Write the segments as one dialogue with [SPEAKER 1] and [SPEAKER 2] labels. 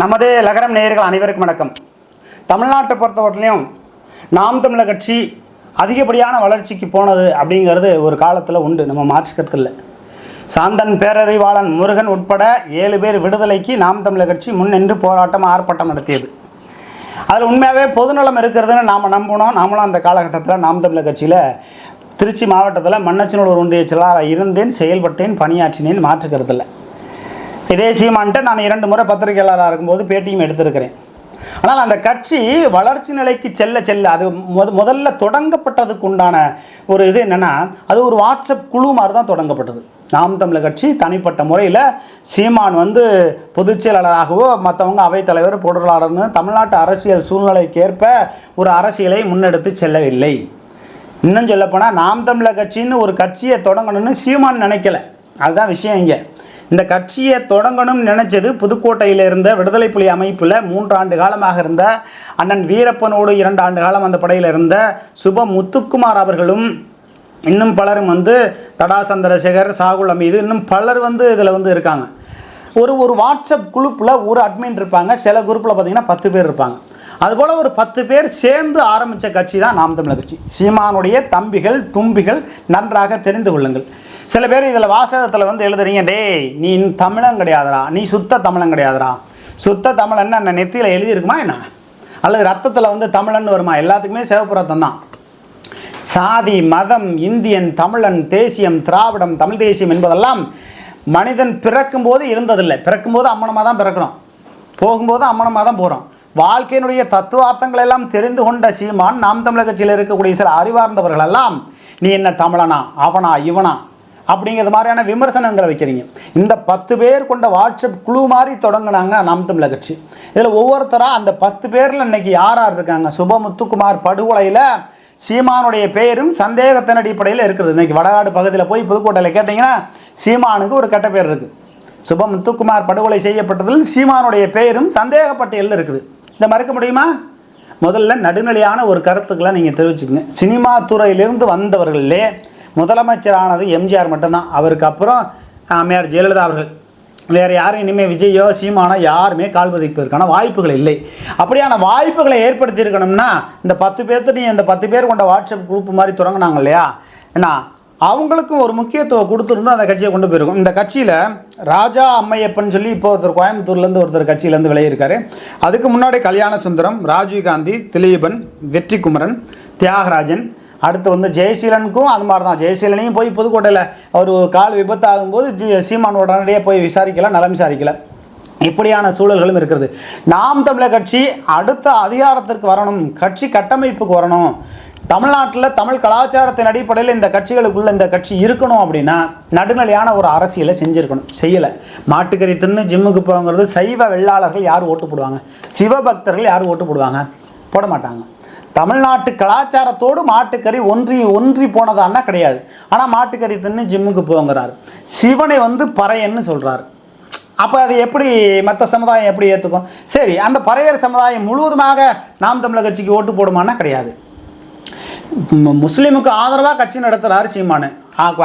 [SPEAKER 1] நமது லகரம் நேயர்கள் அனைவருக்கும் வணக்கம். தமிழ்நாட்டை பொறுத்தவரையிலையும் நாம் தமிழர் கட்சி அதிகப்படியான வளர்ச்சிக்கு போனது அப்படிங்கிறது ஒரு காலத்தில் உண்டு. நம்ம மாற்றுக்கிறது இல்லை சாந்தன் பேரறிவாளன் முருகன் உட்பட ஏழு பேர் விடுதலைக்கு நாம் தமிழர் கட்சி முன்னின்று போராட்டம் ஆர்ப்பாட்டம் நடத்தியது. அதில் உண்மையாகவே பொதுநலம் இருக்கிறதுன்னு நாம் நம்பினோம். நாமளும் அந்த காலகட்டத்தில் நாம் தமிழர் கட்சியில் திருச்சி மாவட்டத்தில் மன்னச்சனூர் ஒன்றிய செயலாளர் இருந்தேன் செயல்பட்டேன் பணியாற்றினேன் மாற்றுக்கிறது இல்லை இதே சீமான்ட்ட நான் இரண்டு முறை பத்திரிகையாளராக இருக்கும்போது பேட்டியும் எடுத்திருக்கிறேன். ஆனால் அந்த கட்சி வளர்ச்சி நிலைக்கு செல்ல செல்ல அது முத முதல்ல தொடங்கப்பட்டதுக்கு உண்டான ஒரு இது என்னென்னா அது ஒரு வாட்ஸ்அப் குழு மாதிரி தான் தொடங்கப்பட்டது. நாம் தமிழர் கட்சி தனிப்பட்ட முறையில் சீமான் வந்து பொதுச் செயலாளராகவோ மற்றவங்க அவைத்தலைவர் பொருளாளர்னு தமிழ்நாட்டு அரசியல் சூழ்நிலைக்கு ஏற்ப ஒரு அரசியலை முன்னெடுத்து செல்லவில்லை. இன்னும் சொல்லப்போனால் நாம் தமிழர் கட்சின்னு ஒரு கட்சியை தொடங்கணும்னு சீமான் நினைக்கல. அதுதான் விஷயம் இங்கே. இந்த கட்சியை தொடங்கணும்னு நினைச்சது புதுக்கோட்டையில் இருந்த விடுதலை புலி அமைப்பில் மூன்றாண்டு காலமாக இருந்த அண்ணன் வீரப்பனோடு இரண்டு ஆண்டு காலம் அந்த படையில் இருந்த சுப முத்துக்குமார் அவர்களும் இன்னும் பலரும் வந்து தடா சந்திரசேகர் சாகுல் அமீது இன்னும் பலர் வந்து இதில் வந்து இருக்காங்க. ஒரு ஒரு வாட்ஸ்அப் குரூப்பில் ஒரு அட்மின் இருப்பாங்க. சில குரூப்பில் பார்த்திங்கன்னா பத்து பேர் இருப்பாங்க. அதுபோல் ஒரு பத்து பேர் சேர்ந்து ஆரம்பித்த கட்சி தான் நாம் தமிழர் கட்சி. சீமானுடைய தம்பிகள் தும்பிகள் நன்றாக தெரிந்து கொள்ளுங்கள். சில பேர் இதில் வாசகத்தில் வந்து எழுதுறீங்க டேய் நீ தமிழன் கிடையாதுடா. நீ சுத்த தமிழன் கிடையாதுடா. சுத்த தமிழன் என்ன நெத்தியில் எழுதியிருக்குமா என்ன? அல்லது ரத்தத்தில் வந்து தமிழன் வருமா? எல்லாத்துக்குமே சிவப்பு ரத்தம் தான். சாதி மதம் இந்தியன் தமிழன் தேசியம் திராவிடம் தமிழ் தேசியம் என்பதெல்லாம் மனிதன் பிறக்கும்போது இருந்ததில்லை. பிறக்கும்போது அம்மனமாக தான் பிறக்கிறோம். போகும்போது அம்மனமாக தான் போகிறோம் வாழ்க்கையினுடைய தத்துவார்த்தங்கள் எல்லாம் தெரிந்து கொண்ட சீமான் நாம் தமிழக கட்சியில் இருக்கக்கூடிய சில அறிவார்ந்தவர்கள் எல்லாம் நீ என்ன தமிழனா? அவனா? இவனா? அப்படிங்கிறது மாதிரியான விமர்சனங்களை வைக்கிறீங்க. இந்த பத்து பேர் கொண்ட வாட்ஸ்அப் குழு மாதிரி தொடங்கினாங்க நாம் தமிழக கட்சி. இதில் ஒவ்வொருத்தராக அந்த பத்து பேரில் இன்னைக்கு யார் யார் இருக்காங்க? சுபமுத்துக்குமார் படுகொலையில் சீமானுடைய பெயரும் சந்தேகத்தின் அடிப்படையில் இருக்குது இன்னைக்கு வடகாடு பகுதியில் போய் புதுக்கோட்டையில் கேட்டிங்கன்னா சீமானுக்கு ஒரு கெட்ட பேர் இருக்குது சுபமுத்துக்குமார் படுகொலை செய்யப்பட்டதில் சீமானுடைய பெயரும் சந்தேகப்பட்டியலில் இருக்குது. இதை மறுக்க முடியுமா? முதல்ல நடுநிலையான ஒரு கருத்துக்களை நீங்கள் தெரிவிச்சுக்கோங்க. சினிமா துறையிலிருந்து வந்தவர்களே முதலமைச்சரானது எம்ஜிஆர் மட்டும்தான். அவருக்கு அப்புறம் அம்மையார் ஜெயலலிதா அவர்கள். வேறு யாரும் இனிமேல் விஜயோ சீமானோ யாருமே கால் பதிப்பதற்கான வாய்ப்புகள் இல்லை. அப்படியான வாய்ப்புகளை ஏற்படுத்தியிருக்கணும்னா இந்த பத்து பேர்த்து நீ இந்த பத்து பேர் கொண்ட வாட்ஸ்அப் குரூப் மாதிரி தொடங்கினாங்க இல்லையா? என்ன அவங்களுக்கும் ஒரு முக்கியத்துவம் கொடுத்துருந்தா அந்த கட்சியை கொண்டு போயிருக்கும். இந்த கட்சியில் ராஜா அம்மையப்பன் சொல்லி இப்போ ஒருத்தர் கோயம்புத்தூர்லேருந்து ஒருத்தர் கட்சியிலேருந்து விளையிருக்காரு அதுக்கு முன்னாடி கல்யாண சுந்தரம் ராஜீவ்காந்தி திலீபன் வெற்றிக்குமரன் தியாகராஜன் அடுத்து வந்து ஜெயசீலனுக்கும் அது மாதிரி தான் ஜெயசீலனையும் போய் புதுக்கோட்டையில் அவர் கால் விபத்தாகும்போது ஜி சீமான் உடனடியாக போய் விசாரிக்கல நலம் விசாரிக்கல. இப்படியான சூழல்களும் இருக்கிறது. நாம் தமிழர் கட்சி அடுத்த அதிகாரத்திற்கு வரணும் கட்சி கட்டமைப்புக்கு வரணும். தமிழ்நாட்டில் தமிழ் கலாச்சாரத்தின் அடிப்படையில் இந்த கட்சிகளுக்குள்ள இந்த கட்சி இருக்கணும் அப்படின்னா நடுநிலையான ஒரு அரசியலை செஞ்சுருக்கணும். செய்யலை. மாட்டுக்கறி தின்னு ஜிம்முக்கு போங்கிறது சைவ வெள்ளாளர்கள் யார் ஓட்டு போடுவாங்க? சிவபக்தர்கள் யார் ஓட்டு போடுவாங்க? போட மாட்டாங்க. தமிழ்நாட்டு கலாச்சாரத்தோடு மாட்டுக்கறி ஒன்றி ஒன்றி போனதான்னா கிடையாது. ஆனால் மாட்டுக்கறி தின்னு ஜிம்முக்கு போங்கிறார். சிவனை வந்து பறையன்னு சொல்கிறார் அப்போ அது எப்படி மற்ற சமுதாயம் எப்படி ஏற்றுக்கும் சரி அந்த பறையர் சமுதாயம் முழுவதுமாக நாம் தமிழர் கட்சிக்கு ஓட்டு போடுமான்னா கிடையாது. முஸ்லீமுக்கு ஆதரவாக கட்சி நடத்துகிறார் சீமானு.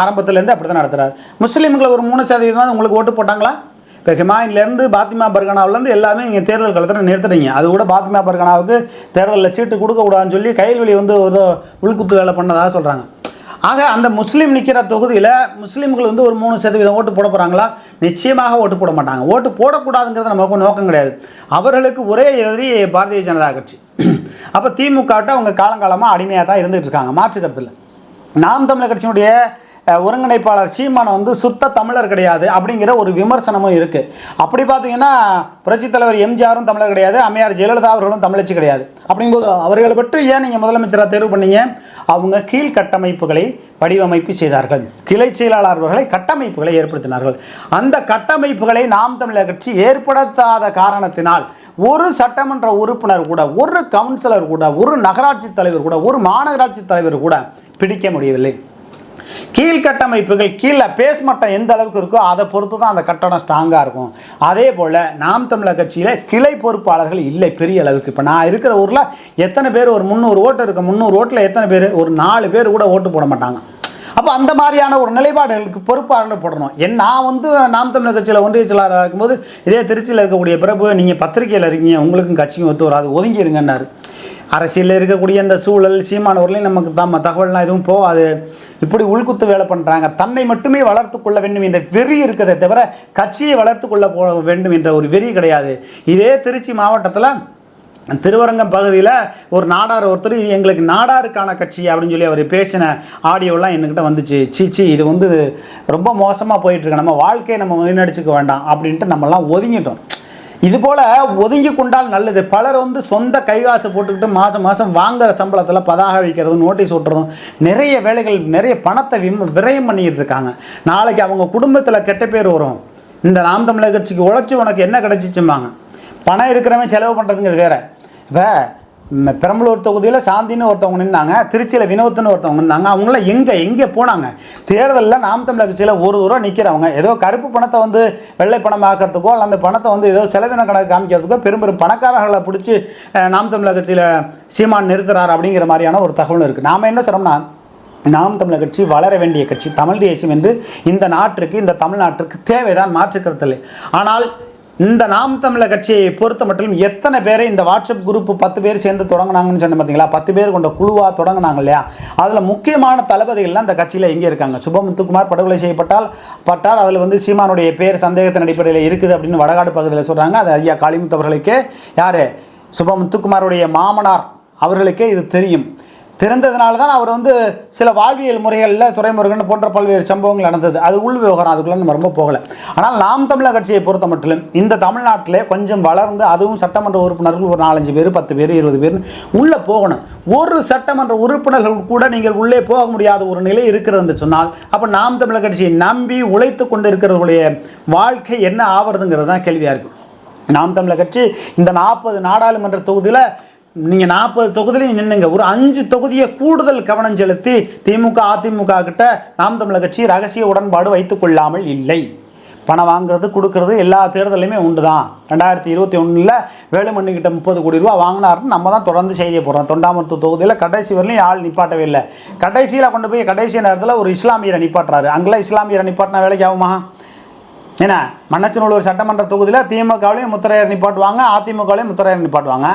[SPEAKER 1] ஆரம்பத்துலேருந்து அப்படி தான் நடத்துகிறார் முஸ்லீம்களை ஒரு மூணு சதவீதம் உங்களுக்கு ஓட்டு போட்டாங்களா? இப்போ ஹிமாயின்லேருந்து பாத்திமா பர்கனாவிலேருந்து எல்லாமே இங்கே தேர்தல் காலத்தில் நிறுத்துறீங்க அது கூட பாத்திமா பர்கனாவுக்கு தேர்தலில் சீட்டு கொடுக்கக்கூடாதுன்னு சொல்லி கைல்வெளி வந்து ஒரு உள்குத்து வேலை பண்ணதாக சொல்கிறாங்க ஆக அந்த முஸ்லீம் நிற்கிற தொகுதியில் முஸ்லீம்கள் வந்து ஒரு மூணு சதவீதம் ஓட்டு போட போகிறாங்களா நிச்சயமாக ஓட்டு போட மாட்டாங்க. ஓட்டு போடக்கூடாதுங்கிறது நமக்கு நோக்கம் கிடையாது. அவர்களுக்கு ஒரே எதிரி பாரதிய ஜனதா கட்சி. அப்போ திமுகவிட்ட அவங்க காலங்காலமாக அடிமையாக தான் இருந்துகிட்டு இருக்காங்க மாற்றுக்கருத்தில். நாம் தமிழர் கட்சியினுடைய ஒருங்கிணைப்பாளர் சீமானை வந்து சுத்த தமிழர் கிடையாது அப்படிங்கிற ஒரு விமர்சனமும் இருக்குது அப்படி பார்த்தீங்கன்னா புரட்சித் தலைவர் எம்ஜிஆரும் தமிழர் கிடையாது அம்மையார் ஜெயலலிதா அவர்களும் தமிழச்சி கிடையாது. அப்படிங்கும்போது அவர்களை பற்றி ஏன் நீங்கள் முதலமைச்சராக தேர்வு பண்ணீங்க? அவங்க கீழ்கட்டமைப்புகளை வடிவமைப்பு செய்தார்கள். கிளை செயலாளர்களை கட்டமைப்புகளை ஏற்படுத்தினார்கள். அந்த கட்டமைப்புகளை நாம் தமிழர் கட்சி ஏற்படுத்தாத காரணத்தினால் ஒரு சட்டமன்ற உறுப்பினர் கூட ஒரு கவுன்சிலர் கூட ஒரு நகராட்சி தலைவர் கூட ஒரு மாநகராட்சி தலைவர் கூட பிடிக்க முடியவில்லை. கீழ்கட்டமைப்புகள் கீழே பேஸ் மட்டம் எந்த அளவுக்கு இருக்கோ அதை பொறுத்து தான் அந்த கட்டணம் ஸ்ட்ராங்காக இருக்கும். அதே போல் நாம் தமிழர் கட்சியில் கிளை பொறுப்பாளர்கள் இல்லை பெரிய அளவுக்கு. இப்போ நான் இருக்கிற ஊரில் எத்தனை பேர் ஒரு முந்நூறு ஓட்டு இருக்கு? முந்நூறு ஓட்டில் எத்தனை பேர்? ஒரு நாலு பேர் கூட ஓட்டு போட மாட்டாங்க. அப்போ அந்த மாதிரியான ஒரு நிலைப்பாடுகளுக்கு பொறுப்பாளர் போடணும். என் நான் வந்து நாம் தமிழர் கட்சியில் ஒன்றிய செயலாளராக இருக்கும்போது இதே திருச்சியில் இருக்கக்கூடிய பிரபு நீங்கள் பத்திரிக்கையில் இருக்கீங்க உங்களுக்கும் கட்சிக்கும் ஒத்து வராது ஒதுங்கிருங்கன்னாரு அரசியலில் இருக்கக்கூடிய அந்த சூழல் சீமானவர்களையும் நமக்கு தான் தகவல்லாம் எதுவும் போகாது. இப்படி உள்குத்து வேலை பண்ணுறாங்க தன்னை மட்டுமே வளர்த்து கொள்ள வேண்டும் என்ற வெறி இருக்கிறதே தவிர கட்சியை வளர்த்து கொள்ள போ வேண்டும் என்ற ஒரு வெறி கிடையாது. இதே திருச்சி மாவட்டத்தில் திருவரங்கம் பகுதியில் ஒரு நாடார் ஒருத்தர் இது எங்களுக்கு நாடாருக்கான கட்சி அப்படின்னு சொல்லி அவர் பேசின ஆடியோலாம் என்கிட்ட வந்துச்சு. சீச்சி இது வந்து ரொம்ப மோசமாக போயிட்டுருக்கு நம்ம வாழ்க்கையை நம்ம முன்னடிச்சுக்க வேண்டாம் அப்படின்ட்டு நம்மலாம் ஒதுங்கிட்டோம். இது போல் ஒதுங்கி கொண்டால் நல்லது. பலர் வந்து சொந்த கைகாசு போட்டுக்கிட்டு மாதம் மாதம் வாங்குற சம்பளத்தில் பதாக வைக்கிறதும் நோட்டீஸ் ஓட்டுறதும் நிறைய வேலைகள் நிறைய பணத்தை விம் விரயம் பண்ணிக்கிட்டு இருக்காங்க. நாளைக்கு அவங்க குடும்பத்தில் கெட்ட பேர் வரும். இந்த நாம் தமிழர் கட்சிக்கு உழைச்சி உனக்கு என்ன கிடச்சிச்சும்பாங்க. பணம் இருக்கிறவன் செலவு பண்ணுறதுங்கிறது வேறு. இப்போ பெரம்பலூர் தொகுதியில் சாந்தின்னு ஒருத்தவங்க நின்னாங்க திருச்சியில் வினோத்னு ஒருத்தவங்க நின்னாங்க. அவங்களாம் எங்கே எங்கே போனாங்க? தேர்தலில் நாம் தமிழர் கட்சியில் ஒரு தூரம் நிற்கிறவங்க ஏதோ கருப்பு பணத்தை வந்து வெள்ளை பணம் ஆக்கிறதுக்கோ அல்ல அந்த பணத்தை வந்து ஏதோ செலவின கணக்கு காமிக்கிறதுக்கோ பெரும் பெரும் பணக்காரர்களை பிடிச்சி நாம் தமிழர் கட்சியில் சீமான் நிறுத்துறாரு அப்படிங்கிற மாதிரியான ஒரு தகவல் இருக்குது நாம் என்ன சொல்கிறோம்னா நாம் தமிழர் கட்சி வளர வேண்டிய கட்சி தமிழ் தேசியம் என்று இந்த நாட்டிற்கு இந்த தமிழ்நாட்டிற்கு தேவைதான் மாற்றுக்கருத்தில்லை ஆனால் இந்த நாம் தமிழர் கட்சியை பொறுத்த மட்டும் எத்தனை பேரை இந்த வாட்ஸ்அப் குரூப் பத்து பேர் சேர்ந்து தொடங்கினாங்கன்னு சொன்ன பார்த்தீங்களா பத்து பேர் கொண்ட குழுவாக தொடங்கினாங்க இல்லையா? அதில் முக்கியமான தளபதிகள்லாம் இந்த கட்சியில் எங்கே இருக்காங்க? சுபமுத்துக்குமார் படுகொலை செய்யப்பட்டால் பட்டார் அதில் வந்து சீமானுடைய பேர் சந்தேகத்தின் அடிப்படையில் இருக்குது அப்படின்னு வடகாடு பகுதியில் சொல்கிறாங்க அது ஐயா காளிமுத்து அவர்களுக்கே யார்? சுபமுத்துக்குமாருடைய மாமனார் அவர்களுக்கே இது தெரியும். திறந்ததுனால தான் அவர் வந்து சில வாழ்வியல் முறைகளில் துறைமுருகன் போன்ற பல்வேறு சம்பவங்கள் நடந்தது. அது உள் விவகாரம். அதுக்குள்ள நம்ம ரொம்ப போகலை. ஆனால் நாம் தமிழர் கட்சியை பொறுத்த மட்டும் இந்த தமிழ்நாட்டிலே கொஞ்சம் வளர்ந்து அதுவும் சட்டமன்ற உறுப்பினர்கள் ஒரு நாலஞ்சு பேர் பத்து பேர் இருபது பேர் உள்ளே போகணும். ஒரு சட்டமன்ற உறுப்பினர்கள் கூட நீங்கள் உள்ளே போக முடியாத ஒரு நிலை இருக்கிறது சொன்னால் அப்போ நாம் தமிழர் கட்சியை நம்பி உழைத்து கொண்டு இருக்கிறவர்களுடைய வாழ்க்கை என்ன ஆவறதுங்கிறது தான் கேள்வியாக இருக்குது நாம் தமிழர் கட்சி இந்த நாற்பது நாடாளுமன்ற தொகுதியில் நீங்கள் நாற்பது தொகுதியிலையும் நின்னுங்க. ஒரு அஞ்சு தொகுதியை கூடுதல் கவனம் செலுத்தி திமுக அதிமுக கிட்ட நாம் தமிழர் கட்சி ரகசிய உடன்பாடு வைத்துக்கொள்ளாமல் இல்லை. பணம் வாங்குறது கொடுக்கறது எல்லா தேர்தலையுமே உண்டு தான் ரெண்டாயிரத்தி இருபத்தி ஒன்றில் வேலுமணி கிட்ட முப்பது கோடி ரூபா வாங்கினாருன்னு நம்ம தான் தொடர்ந்து செய்தியை போடுறோம். தொண்டாமருத்துவ தொகுதியில் கடைசி வரலையும் ஆள் நிப்பாட்டவே இல்லை. கடைசியில் கொண்டு போய் கடைசி நேரத்தில் ஒரு இஸ்லாமியரை நிப்பாட்டுறாரு. அங்கெல்லாம் இஸ்லாமியரை நிப்பாட்டினா வேலைக்கு ஆகுமா? ஏன்னா மன்னச்சநல்லூர் சட்டமன்ற தொகுதியில் திமுகவிலையும் முத்திரையர் நிப்பாட்டுவாங்க அதிமுகவிலையும் முத்திரையர் நிப்பாட்டுவாங்க.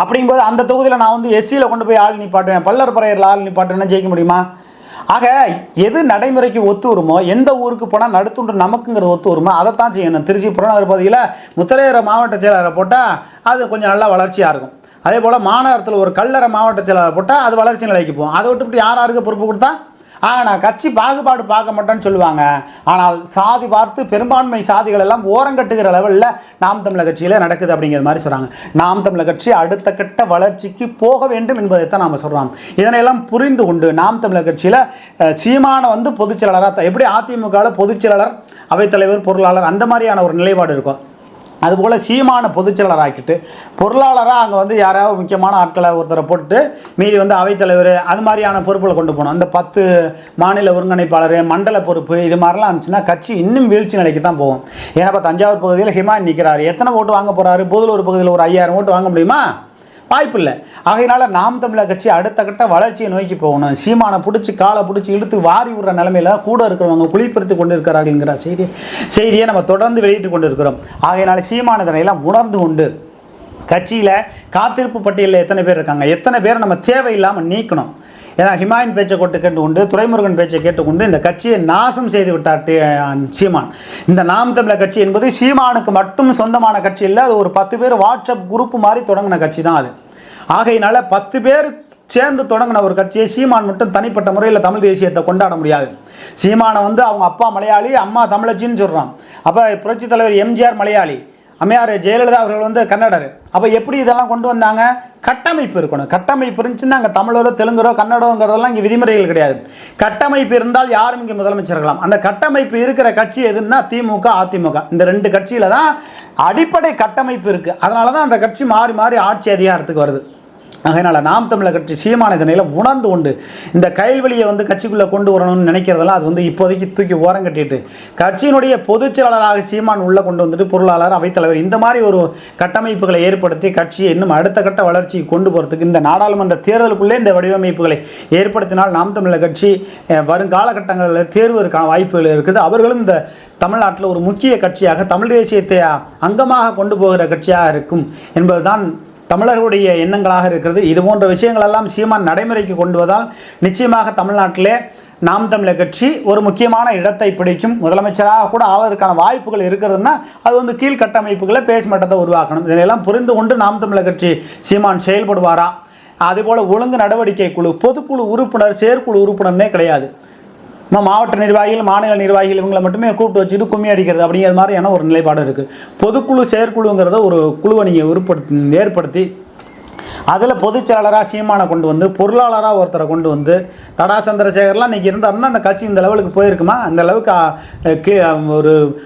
[SPEAKER 1] அப்படிங்கும்போது அந்த தொகுதியில் நான் வந்து எஸ்சியில் கொண்டு போய் ஆள் நிப்பாட்டுவேன். பல்லர் பறையரில் ஆள் நிப்பாட்டுவேன்னா ஜெயிக்க முடியுமா? ஆக எது நடைமுறைக்கு ஒத்து வருமோ எந்த ஊருக்கு போனால் நடுத்துண்டு நமக்குங்கிறது ஒத்து வருமோ அதைத்தான் செய்யணும். திருச்சி புறநகர் பகுதியில் முத்தரையர மாவட்ட செயலாளரை போட்டால் அது கொஞ்சம் நல்லா வளர்ச்சியாக இருக்கும். அதே போல் மாநகரத்தில் ஒரு கல்லறை மாவட்ட செயலாளர் போட்டால் அது வளர்ச்சி நிலைக்கு போகும். அதை விட்டுவிட்டு யார் யாருக்கு பொறுப்பு கொடுத்தா? ஆக நான் கட்சி பாகுபாடு பார்க்க மாட்டேன்னு சொல்லுவாங்க. ஆனால் சாதி பார்த்து பெரும்பான்மை சாதிகள் எல்லாம் ஓரங்கட்டுகிற லெவலில் நாம் தமிழர் கட்சியில் நடக்குது அப்படிங்கிற மாதிரி சொல்கிறாங்க நாம் தமிழர் கட்சி அடுத்த கட்ட வளர்ச்சிக்கு போக வேண்டும் என்பதைத்தான் நாம் சொல்கிறோம் இதனையெல்லாம் புரிந்து கொண்டு நாம் தமிழர் கட்சியில் சீமான வந்து பொதுச்செயலராக எப்படி அதிமுகவில் பொதுச்செயலாளர் அவைத்தலைவர் பொருளாளர் அந்த மாதிரியான ஒரு நிலைப்பாடு இருக்கும் அதுபோல் சீமான பொதுச்செயலர் ஆக்கிட்டு பொருளாளராக அங்கே வந்து யாராவது முக்கியமான ஆட்களை ஒருத்தரை போட்டு மீதி வந்து அவைத்தலைவர் அது மாதிரியான பொறுப்புகளை கொண்டு போகணும். அந்த பத்து மாநில ஒருங்கிணைப்பாளர் மண்டல பொறுப்பு இது மாதிரிலாம் இருந்துச்சுன்னா கட்சி இன்னும் வீழ்ச்சி நிலைக்கு தான் போகும். ஏன்னா இப்போ தஞ்சாவூர் பகுதியில் ஹிமான் நிற்கிறாரு எத்தனை ஓட்டு வாங்க போகிறாரு புதலூர் பகுதியில் ஒரு ஐயாயிரம் ஓட்டு வாங்க முடியுமா? வாய்ப்பில்லை. ஆகையினால நாம் தமிழர் கட்சி அடுத்த கட்ட வளர்ச்சியை நோக்கி போகணும். சீமானை பிடிச்சி காலை பிடிச்சி இழுத்து வாரி விடுற நிலைமையில கூட இருக்கிறவங்க குளிப்படுத்தி கொண்டு இருக்கிறார்கள்ங்கிற செய்தி செய்தியை நம்ம தொடர்ந்து வெளியிட்டு கொண்டு இருக்கிறோம் ஆகையினால சீமானதனையெல்லாம் உணர்ந்து கொண்டு கட்சியில் காத்திருப்பு பட்டியலில் எத்தனை பேர் இருக்காங்க? எத்தனை பேர் நம்ம தேவையில்லாமல் நீக்கணும்? ஏன்னா ஹிமாயின் பேச்சை கொண்டு கேட்டுக்கொண்டு துறைமுருகன் பேச்சை கேட்டுக்கொண்டு இந்த கட்சியை நாசம் செய்து விட்டார் சீமான். இந்த நாம் தமிழர் கட்சி என்பது சீமானுக்கு மட்டும் சொந்தமான கட்சி இல்லை அது ஒரு பத்து பேர் வாட்ஸ்அப் குரூப் மாதிரி தொடங்கின கட்சி தான் அது. ஆகையினால பத்து பேர் சேர்ந்து தொடங்கின ஒரு கட்சியை சீமான் மட்டும் தனிப்பட்ட முறையில் தமிழ் தேசியத்தை கொண்டாட முடியாது. சீமானை வந்து அவங்க அப்பா மலையாளி அம்மா தமிழச்சின்னு சொல்கிறான் அப்போ புரட்சித் தலைவர் எம்ஜிஆர் மலையாளி அம்மையார் ஜெயலலிதா அவர்கள் வந்து கன்னடர். அப்போ எப்படி இதெல்லாம் கொண்டு வந்தாங்க? கட்டமைப்பு இருக்கணும். கட்டமைப்பு இருந்துச்சுன்னா அங்கே தமிழரோ தெலுங்கரோ கன்னடங்கிறதெல்லாம் இங்கே விதிமுறைகள் கிடையாது. கட்டமைப்பு இருந்தால் யாரும் இங்கே முதலமைச்சர்களாம் அந்த கட்டமைப்பு இருக்கிற கட்சி எதுன்னா திமுக அதிமுக. இந்த ரெண்டு கட்சியில் தான் அடிப்படை கட்டமைப்பு இருக்குது அதனால தான் அந்த கட்சி மாறி மாறி ஆட்சி அதிகாரத்துக்கு வருது. அதனால் நாம் தமிழர் கட்சி சீமான இதனையில் உணர்ந்து கொண்டு இந்த கைல்வெளியை வந்து கட்சிக்குள்ளே கொண்டு வரணும்னு நினைக்கிறதெல்லாம் அது வந்து இப்போதைக்கு தூக்கி ஓரம் கட்டிட்டு. கட்சியினுடைய பொதுச் செயலாளராக சீமான் உள்ளே கொண்டு வந்துட்டு பொருளாளர் அவைத்தலைவர் இந்த மாதிரி ஒரு கட்டமைப்புகளை ஏற்படுத்தி கட்சியை இன்னும் அடுத்த கட்ட வளர்ச்சிக்கு கொண்டு போகிறதுக்கு இந்த நாடாளுமன்ற தேர்தலுக்குள்ளே இந்த வடிவமைப்புகளை ஏற்படுத்தினால் நாம் தமிழர் கட்சி வருங்காலகட்டங்களில் வரும் காலகட்டங்களில் தேர்வதற்கான வாய்ப்புகள் இருக்குது. அவர்களும் இந்த தமிழ்நாட்டில் ஒரு முக்கிய கட்சியாக தமிழ் தேசியத்தை அங்கமாக கொண்டு போகிற கட்சியாக இருக்கும் என்பதுதான் தமிழர்களுடைய எண்ணங்களாக இருக்கிறது. இது போன்ற விஷயங்களெல்லாம் சீமான் நடைமுறைக்கு கொண்டு வந்தால் நிச்சயமாக தமிழ்நாட்டிலே நாம் தமிழர் கட்சி ஒரு முக்கியமான இடத்தை பிடிக்கும். முதலமைச்சராக கூட ஆவதற்கான வாய்ப்புகள் இருக்கிறதுனா அது வந்து கீழ்கட்டமைப்புகளை பேஸ் மட்டத்தை உருவாக்கணும். இதனையெல்லாம் புரிந்து கொண்டு நாம் தமிழர் கட்சி சீமான் செயல்படுவாரா? அதேபோல் ஒழுங்கு நடவடிக்கை குழு பொதுக்குழு உறுப்பினர் செயற்குழு உறுப்பினர்னே கிடையாது. நம்ம மாவட்ட நிர்வாகிகள் மாநில நிர்வாகிகள் இவங்களை மட்டுமே கூப்பிட்டு வச்சுட்டு கும்மி அடிக்கிறது அப்படிங்கிற மாதிரியான ஒரு நிலைப்பாடு இருக்குது பொதுக்குழு செயற்குழுங்கிறத ஒரு குழுவை நீங்கள் உருப்படுத்தி ஏற்படுத்தி அதில் பொதுச் செயலாளராக சீமானை கொண்டு வந்து பொருளாளராக ஒருத்தரை கொண்டு வந்து தடா சந்திரசேகர்லாம் இன்றைக்கி இருந்தாருன்னா அந்த கட்சி இந்த லெவலுக்கு போயிருக்குமா? அந்த அளவுக்கு கீ- ஒரு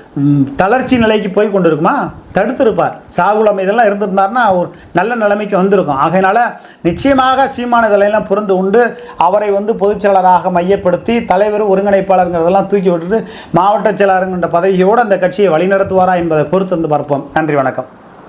[SPEAKER 1] தளர்ச்சி நிலைக்கு போய் கொண்டு இருக்குமா தடுத்திருப்பார் சாகுலம் இதெல்லாம் இருந்திருந்தாருன்னா ஒரு நல்ல நிலைமைக்கு வந்திருக்கும். ஆகையினால நிச்சயமாக சீமான இதெல்லாம் புரிந்து உண்டு. அவரை வந்து பொதுச் செயலராக மையப்படுத்தி தலைவர் ஒருங்கிணைப்பாளருங்கிறதெல்லாம் தூக்கி விட்டுட்டு மாவட்ட செயலாளருங்கிற பதவியோடு அந்த கட்சியை வழிநடத்துவாரா என்பதை பொறுத்து வந்து பார்ப்போம். நன்றி வணக்கம்.